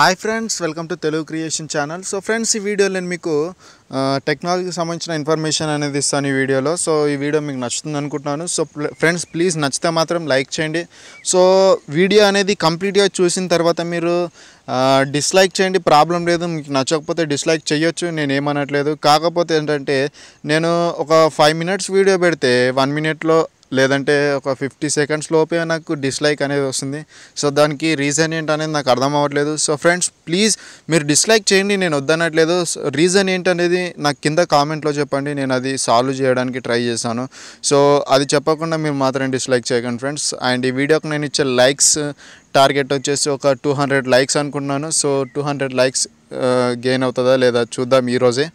Hi friends welcome to Telugu creation channel so friends ఈ వీడియోలో నేను మీకు టెక్నాలజీకి సంబంధించిన ఇన్ఫర్మేషన్ అనేది ఇస్తాను ఈ వీడియోలో సో ఈ వీడియో మీకు నచ్చుతుంది అనుకుంటున్నాను. సో ఫ్రెండ్స్ ప్లీజ్ నచ్చితే మాత్రం లైక్ చేయండి. సో వీడియో అనేది కంప్లీట్గా చూసిన తర్వాత మీరు డిస్లైక్ చేయండి ప్రాబ్లం లేదు మీకు నచ్చకపోతే డిస్లైక్ చేయొచ్చు నేను ఏమనట్లేదు. కాకపోతే ఏంటంటే నేను ఒక ఫైవ్ మినిట్స్ వీడియో పెడితే వన్ మినిట్లో లేదంటే ఒక ఫిఫ్టీ సెకండ్స్ లోపే నాకు డిస్లైక్ అనేది వస్తుంది. సో దానికి రీజన్ ఏంటనేది నాకు అర్థం అవ్వట్లేదు. సో ఫ్రెండ్స్ ప్లీజ్ మీరు డిస్లైక్ చేయండి నేను వద్దనట్లేదు. రీజన్ ఏంటనేది నాకు కింద కామెంట్లో చెప్పండి. నేను అది సాల్వ్ చేయడానికి ట్రై చేశాను. సో అది చెప్పకుండా మీరు మాత్రం డిస్లైక్ చేయకండి ఫ్రెండ్స్. అండ్ ఈ వీడియోకి నేను ఇచ్చే లైక్స్ టార్గెట్ వచ్చేసి ఒక టూ హండ్రెడ్ లైక్స్ అనుకుంటున్నాను. So two hundred likes gain అవుతుందా లేదా చూద్దాం ఈరోజే.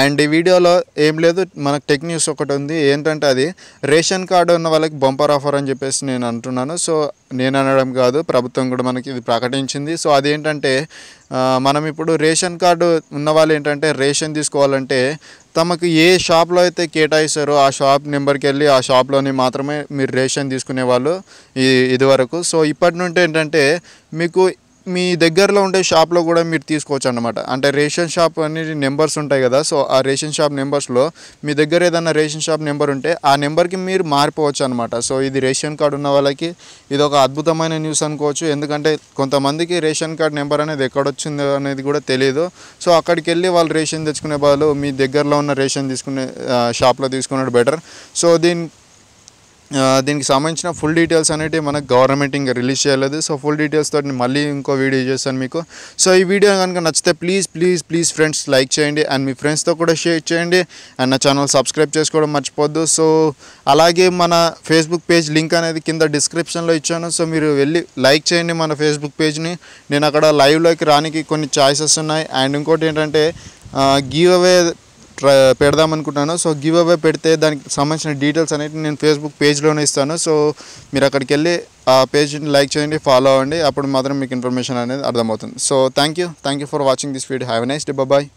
అండ్ ఈ వీడియోలో ఏం లేదు మనకు టెక్ న్యూస్ ఒకటి ఉంది. ఏంటంటే అది రేషన్ కార్డు ఉన్న వాళ్ళకి బంపర్ ఆఫర్ అని చెప్పేసి నేను అంటున్నాను. సో నేను అనడం కాదు ప్రభుత్వం కూడా మనకి ఇది ప్రకటించింది. సో అదేంటంటే మనం ఇప్పుడు రేషన్ కార్డు ఉన్న వాళ్ళు ఏంటంటే రేషన్ తీసుకోవాలంటే తమకు ఏ షాప్లో అయితే కేటాయిస్తారో ఆ షాప్ నెంబర్కి వెళ్ళి ఆ షాప్లోని మాత్రమే మీరు రేషన్ తీసుకునే వాళ్ళు ఈ ఇదివరకు సో ఇప్పటి నుండి ఏంటంటే మీకు మీ దగ్గరలో ఉండే షాప్లో కూడా మీరు తీసుకోవచ్చు అనమాట అంటే రేషన్ షాప్ అనేది నెంబర్స్ ఉంటాయి కదా సో ఆ రేషన్ షాప్ నెంబర్స్లో మీ దగ్గర ఏదైనా రేషన్ షాప్ నెంబర్ ఉంటే ఆ నెంబర్కి మీరు మారిపోవచ్చు అనమాట సో ఇది రేషన్ కార్డు ఉన్న వాళ్ళకి ఇది ఒక అద్భుతమైన న్యూస్ అనుకోవచ్చు. ఎందుకంటే కొంతమందికి రేషన్ కార్డ్ నెంబర్ అనేది ఎక్కడొచ్చిందో అనేది కూడా తెలియదు సో అక్కడికి వెళ్ళి వాళ్ళు రేషన్ తెచ్చుకునే బదులు మీ దగ్గరలో ఉన్న రేషన్ తీసుకునే షాప్లో తీసుకున్నట్టు బెటర్. సో దీని దీనికి సంబంధించిన ఫుల్ డీటెయిల్స్ అనేవి మనకు గవర్నమెంట్ ఇంకా రిలీజ్ చేయలేదు. సో ఫుల్ డీటెయిల్స్ తోటి మళ్ళీ ఇంకో వీడియో చేస్తాను మీకు. సో ఈ వీడియో కనుక నచ్చితే please please please friends like చేయండి అండ్ మీ ఫ్రెండ్స్తో కూడా షేర్ చేయండి. అండ్ నా ఛానల్ సబ్స్క్రైబ్ చేసుకోవడం మర్చిపోద్దు. సో అలాగే మన ఫేస్బుక్ పేజ్ లింక్ అనేది కింద డిస్క్రిప్షన్లో ఇచ్చాను. సో మీరు వెళ్ళి లైక్ చేయండి మన ఫేస్బుక్ పేజ్ని నేను అక్కడ లైవ్లోకి రానికి కొన్ని ఛాయిసెస్ ఉన్నాయి. అండ్ ఇంకోటి ఏంటంటే గివ్ అవే పెడదాం అనుకుంటున్నాను సో గివ్ అవే పెడితే దానికి సంబంధించిన డీటెయిల్స్ అనేవి నేను ఫేస్బుక్ పేజ్లోనే ఇస్తాను. సో మీరు అక్కడికి వెళ్ళి ఆ పేజ్ని లైక్ చేయండి ఫాలో అవ్వండి. అప్పుడు మాత్రం మీకు ఇన్ఫర్మేషన్ అనేది అర్థమవుతుంది. So thank you. Thank you for watching this video. Have a nice day. Bye.